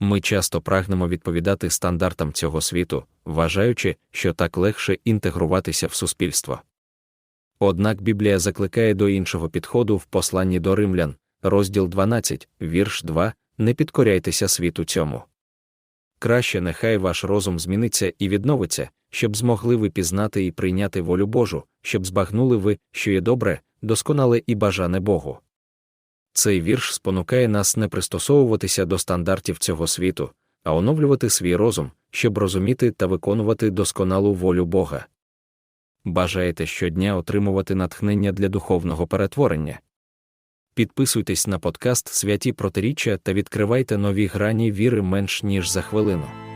Ми часто прагнемо відповідати стандартам цього світу, вважаючи, що так легше інтегруватися в суспільство. Однак Біблія закликає до іншого підходу в посланні до римлян, розділ 12, вірш 2, не підкоряйтеся світу цьому. Краще нехай ваш розум зміниться і відновиться, щоб змогли ви пізнати і прийняти волю Божу, щоб збагнули ви, що є добре, досконале і бажане Богу. Цей вірш спонукає нас не пристосовуватися до стандартів цього світу, а оновлювати свій розум, щоб розуміти та виконувати досконалу волю Бога. Бажаєте щодня отримувати натхнення для духовного перетворення. Підписуйтесь на подкаст Святі протиріччя та відкривайте нові грані віри менш ніж за хвилину.